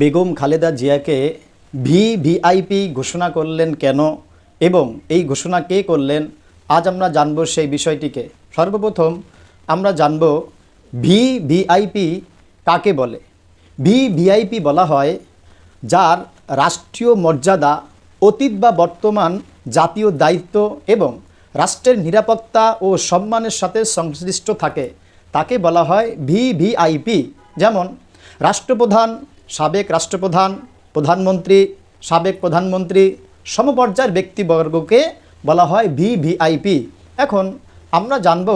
বেগম খালেদা জিয়াকে ভিভিআইপি ঘোষণা করলেন কেন এবং এই ঘোষণা কে করলেন? আজ আমরা জানব সেই বিষয়টিকে। সর্বপ্রথম আমরা জানব ভিভিআইপি কাকে বলে? ভিভিআইপি বলা হয় যার রাষ্ট্রীয় মর্যাদা, অতীত বা বর্তমান জাতীয় দায়িত্ব এবং রাষ্ট্রের নিরাপত্তা ও সম্মানের সাথে সংশ্লিষ্ট থাকে। তাকে বলা হয় ভিভিআইপি। যেমন, রাষ্ট্রপ্রধান সাবেক রাষ্ট্রপ্রধান, প্রধানমন্ত্রী, সাবেক প্রধানমন্ত্রী, সমপর্যায়ের ব্যক্তিবর্গকে বলা হয় ভিভিআইপি এখন আমরা জানব,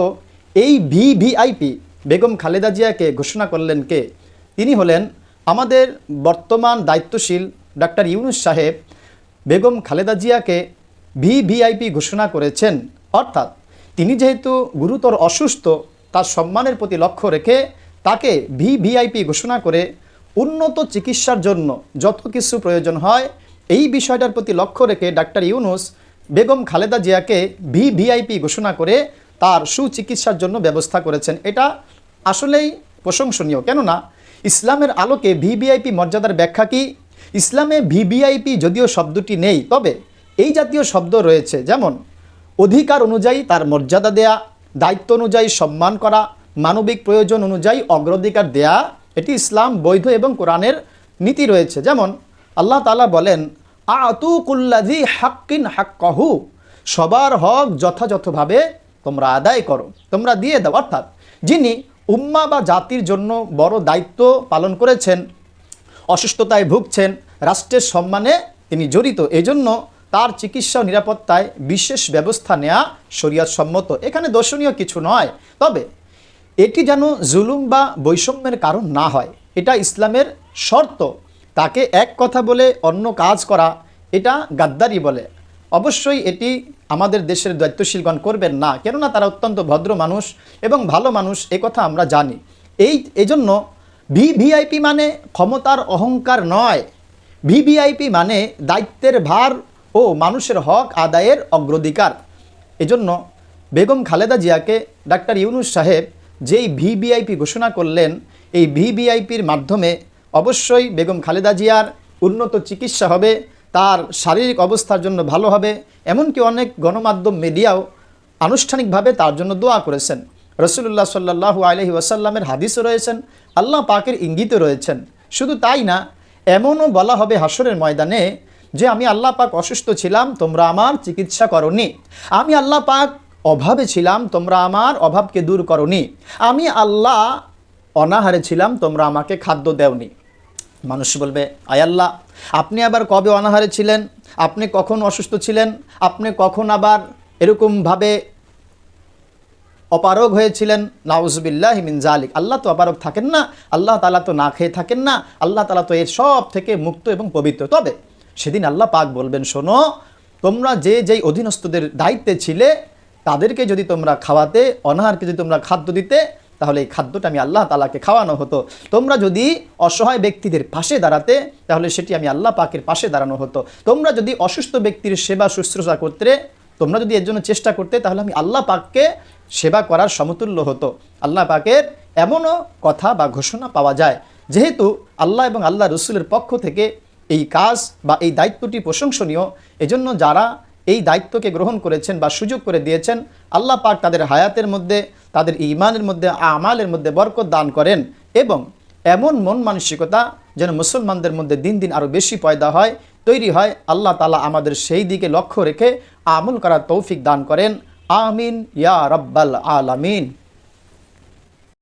এই ভিভিআইপি বেগম খালেদা জিয়াকে ঘোষণা করলেন কে? তিনি হলেন আমাদের বর্তমান দায়িত্বশীল ডাক্তার ইউনুস সাহেব। বেগম খালেদা জিয়াকে ভিভিআইপি ঘোষণা করেছেন। অর্থাৎ তিনি যেহেতু গুরুতর অসুস্থ, তার সম্মানের প্রতি লক্ষ্য রেখে তাকে ভিভিআইপি ঘোষণা করে উন্নত চিকিৎসার জন্য যত কিছু প্রয়োজন হয়, এই বিষয়টার প্রতি লক্ষ্য রেখে ডাক্তার ইউনুস বেগম খালেদা জিয়াকে ভিভিআইপি ঘোষণা করে তার সুচিকিৎসার জন্য ব্যবস্থা করেছেন। এটা আসলেই প্রশংসনীয়। কেননা, ইসলামের আলোকে ভিভিআইপি মর্যাদার ব্যাখ্যা কি? ইসলামে ভিভিআইপি যদিও শব্দটি নেই, তবে এই জাতীয় শব্দ রয়েছে। যেমন, অধিকার অনুযায়ী তার মর্যাদা দেয়া, দায়িত্ব অনুযায়ী সম্মান করা, মানবিক প্রয়োজন অনুযায়ী অগ্রাধিকার দেয়া এটি ইসলাম বৈধ এবং কোরআনের নীতি রয়েছে। যেমন, আল্লাহ তালা বলেন আতুকুল্লাজি হাক্কিন হাক্কাহু সবার হক যথাযথভাবে তোমরা আদায় করো, তোমরা দিয়ে দাও। অর্থাৎ, যিনি উম্মা বা জাতির জন্য বড় দায়িত্ব পালন করেছেন, অসুস্থতায় ভুগছেন, রাষ্ট্রের সম্মানে তিনি জড়িত, এজন্য তার চিকিৎসা নিরাপত্তায় বিশেষ ব্যবস্থা নেওয়া শরিয়াত সম্মত এখানে দর্শনীয় কিছু নয়। তবে এটি যেন জুলুম বা বৈষম্যের কারণ না হয়। এটা ইসলামের শর্ত। তাকে এক কথা বলে অন্য কাজ করা, এটা গাদ্দারি বলে। অবশ্যই এটি আমাদের দেশের দায়িত্বশীলগণ করবেন না, কেননা তারা অত্যন্ত ভদ্র মানুষ এবং ভালো মানুষ, এ কথা আমরা জানি। এই, এজন্য ভিভিআইপি মানে ক্ষমতার অহংকার নয়। ভিভিআইপি মানে দায়িত্বের ভার ও মানুষের হক আদায়ের অগ্রাধিকার। এজন্য বেগম খালেদা জিয়াকে ডাক্তার ইউনুস সাহেব যেই ভিভিআইপি ঘোষণা করলেন, এই ভিভিআইপির মাধ্যমে অবশ্যই বেগম খালেদা জিয়ার উন্নত চিকিৎসা হবে, তার শারীরিক অবস্থার জন্য ভালো হবে, এমনকি অনেক গণমাধ্যম মিডিয়াও আনুষ্ঠানিকভাবে তার জন্য দোয়া করেছেন। রসুল্লাহ সাল্লাহু আলহি ওয়াসাল্লামের হাদিসও রয়েছেন, আল্লাহ পাকের ইঙ্গিতও রয়েছেন। শুধু তাই না, এমনও বলা হবে হাসরের ময়দানে যে, আমি আল্লাহ পাক অসুস্থ ছিলাম, তোমরা আমার চিকিৎসা করনি। আমি আল্লাহ পাক অভাবে ছিলাম, তোমরা আমার অভাবকে দূর করনি। আমি আল্লাহ অনাহারে ছিলাম, তোমরা আমাকে খাদ্য দেওনি। মানুষ বলবে আয়াল্লাহ আপনি আবার কবে অনাহারে ছিলেন? আপনি কখন অসুস্থ ছিলেন? আপনি কখন আবার এরকমভাবে অপারগ হয়েছিলেন? নাউজবিল্লাহ মিন জালিক আল্লাহ তো অপারগ থাকেন না, আল্লাহ তালা তো না খেয়ে থাকেন না, আল্লাহ তালা তো এর সব থেকে মুক্ত এবং পবিত্র। তবে সেদিন আল্লাহ পাক বলবেন, শোনো, তোমরা যে যেই অধীনস্থদের দায়িত্বে ছিলে তাদেরকে যদি তোমরা খাওয়াতে, অনাহারকে যদি তোমরা খাদ্য দিতে, তাহলে এই খাদ্যটা আমি আল্লাহ তালাকে খাওয়ানো হতো। তোমরা যদি অসহায় ব্যক্তিদের পাশে দাঁড়াতে, তাহলে সেটি আমি আল্লাহ পাকের পাশে দাঁড়ানো হতো। তোমরা যদি অসুস্থ ব্যক্তির সেবা শুশ্রূষা করতে, তোমরা যদি এর জন্য চেষ্টা করতে, তাহলে আমি আল্লাহ পাককে সেবা করার সমতুল্য হতো। আল্লাহ পাকের এমনও কথা বা ঘোষণা পাওয়া যায়। যেহেতু আল্লাহ এবং আল্লাহ রসুলের পক্ষ থেকে এই কাজ বা এই দায়িত্বটি প্রশংসনীয়, এজন্য যারা এই দায়িত্বকে গ্রহণ করেছেন বা সুযোগ করে দিয়েছেন আল্লাহ পাক তাদের হায়াতের মধ্যে, তাদের ইমানের মধ্যে, আমালের মধ্যে বরকত দান করেন এবং এমন মন মানসিকতা যেন মুসলমানদের মধ্যে দিন দিন আরও বেশি পয়দা হয়, তৈরি হয়। আল্লাহ তালা আমাদের সেই দিকে লক্ষ্য রেখে আমল করার তৌফিক দান করেন। আমিন ইয়া রব্বাল আলামিন।